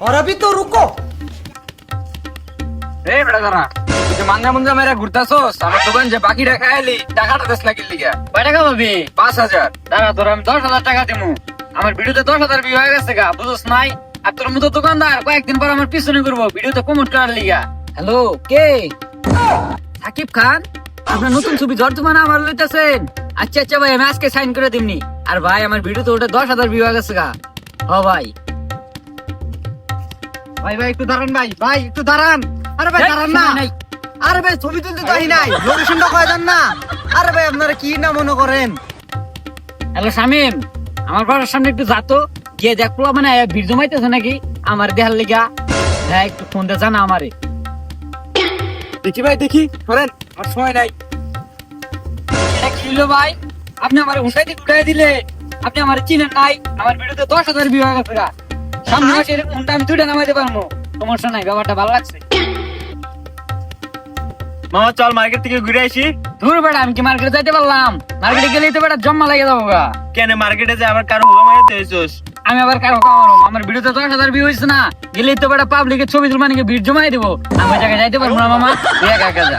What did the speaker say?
और अभी तो रुको রে বেটা দাঁড়া তুই যে মাঞ্জা মুঞ্জা মেরে ঘুরতাছোস আমার দোকান যে বাকিটা খাইলি টাকাটা দেশ লাগিল লিগা কয় টাকা পাবি পাঁচ হাজার দাঁড়া তোর আমি দশ হাজার টাকা দিমু আমার ভিডিওতে দশ হাজার ভিউ হয়ে গেছে গা বুঝছ নাই আর তোর মতো দোকানদার কয়েকদিন পর আমার পিছনে করবো ভিডিওতে কমেন্ট করার লিগা হ্যালো কে সাকিব খান আপনার নতুন ছবি জর্জমানা আমার লইতেছেন আচ্ছা আচ্ছা ভাই আমি আজকে সাইন করে দিমনি আর ভাই আমার ভিডিওতে ওটা দশ হাজার ভিউ হয়ে গেছে গা হ ভাই ভাই ভাই একটু দাঁড়ান ভাই ভাই একটু দাঁড়ান। আরে ভাই দাঁড়ান না। নাই। আরে ভাই ছবি তুলতে তো আহি নাই। লোকেশনটা কয়ে দেন না। আরে ভাই আপনারা কি না মনে করেন? হ্যালো শামিম আমার বাড়ির সামনে একটু যাতো গিয়ে দেখল মানে ভিড় জমাইতেছে নাকি? আমার দেহার লিগা। হ্যাঁ একটু ফোনটা জানা আমারে। দেখি ভাই দেখি। ধরেন আমার সময় নাই। এটা কি হলো ভাই? আপনি আমার উঠাই দিয়ে উঠাই দিলে। আপনি আমার চিনেন নাই। আমার ভিডিওতে দশ হাজার ভিউ হয়ে গেছে গা। সামনে মাসে ফোনটা আমি দুইটা নামাইতে পারব? সমস্যা নাই ব্যাপারটা ভালো লাগছে। মামা চল মার্কেট থেকে ঘুরে আসি। দূর বেটা আমি কি মার্কেটে যাইতে পারলাম? মার্কেটে গেলেই তো বেটা জম্মা লাগে যাব গা। কেন মার্কেটে যে আবার কারও হুয়া মারতে হয়েছিস আমি আবার কারও কামারো আমার ভিডিওতে দশ হাজার ভিউ হয়েছে না। গেলেই তো বেটা পাবলিকের ছবি তুলবা নাকি ভিড় জমাই দেবো? আমি জায়গায় যাইতে পারব না মামা। একা একা যা